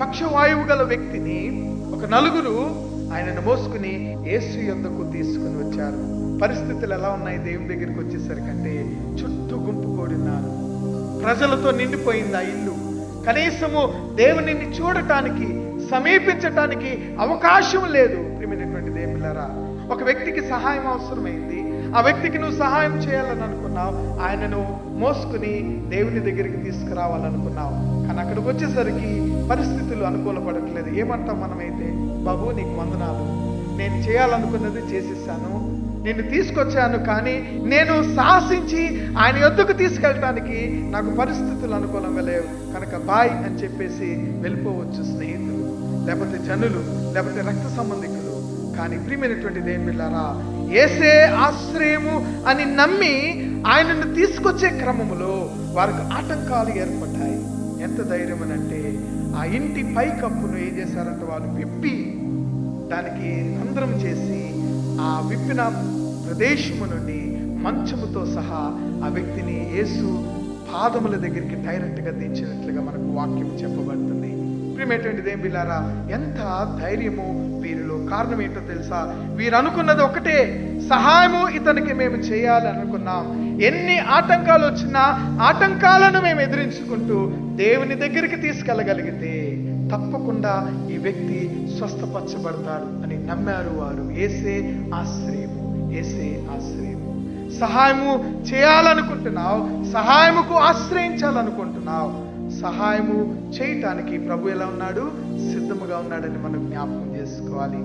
పక్షవాయువు గల వ్యక్తిని ఒక నలుగురు ఆయనను మోసుకుని యేసు యొద్దకు తీసుకుని వచ్చారు. పరిస్థితులు ఎలా ఉన్నాయి? దేవుని దగ్గరికి వచ్చేసరికంటే చుట్టూ గుంపు కూడినారు. ప్రజలతో నిండిపోయింది ఆ ఇల్లు. కనీసము దేవునిని చూడటానికి సమీపించటానికి అవకాశం లేదు. ప్రియమైనటువంటి దేవులారా ఒక వ్యక్తికి సహాయం అవసరమైంది. ఆ వ్యక్తికి నువ్వు సహాయం చేయాలని అనుకున్నావు ఆయనను మోసుకుని దేవుని దగ్గరికి తీసుకురావాలనుకున్నావు. కానీ అక్కడికి వచ్చేసరికి పరిస్థితులు అనుకూలపడట్లేదు. ఏమంటాం మనమైతే? బాబు నీకు వందనాలు. నేను చేయాలనుకున్నది చేసేసాను. నిన్ను తీసుకొచ్చాను కానీ నేను సాహసించి ఆయన యొద్దకు తీసుకెళ్ళటానికి నాకు పరిస్థితులు అనుకూలంగా లేవు. కనుక బాయ్ అని చెప్పేసి వెళ్ళిపోవచ్చు స్నేహితులు లేకపోతే జనులు లేకపోతే రక్త సంబంధికులు. కానీ ప్రియమైనటువంటి దేనిలారా ఏసే ఆశ్రయము అని నమ్మి ఆయనను తీసుకొచ్చే క్రమములో వారికి ఆటంకాలు ఏర్పడ్డాయి. ఎంత ధైర్యం అని అంటే ఆ ఇంటి పైకప్పును ఏం చేశారంటే వాళ్ళు విప్పి దానికి రంధ్రం చేసి ఆ విప్పిన ప్రదేశము నుండి మంచముతో సహా ఆ వ్యక్తిని యేసు పాదముల దగ్గరికి డైరెక్ట్గా దించినట్లుగా మనకు వాక్యం చెప్పబడుతుంది. ప్రియమైనటువంటిది ఏం బిల్లారా ఎంత ధైర్యము వీరిలో కారణం ఏంటో తెలుసా? వీరు అనుకున్నది ఒకటే సహాయము ఇతనికి మేము చేయాలి అనుకున్నాం. ఎన్ని ఆటంకాలు వచ్చినా ఆటంకాలను మేము ఎదిరించుకుంటూ దేవుని దగ్గరికి తీసుకెళ్ళగలిగితే తప్పకుండా ఈ వ్యక్తి స్వస్థపరచబడతాడు అని నమ్మారు వారు. ఏసే ఆశ్రయము ఏసే ఆశ్రయము. సహాయము చేయాలనుకుంటున్నావు సహాయముకు ఆశ్రయించాలనుకుంటున్నావు సహాయము చేయటానికి ప్రభు ఎలా ఉన్నాడు? సిద్ధముగా ఉన్నాడని మనం జ్ఞాపకం చేసుకోవాలి.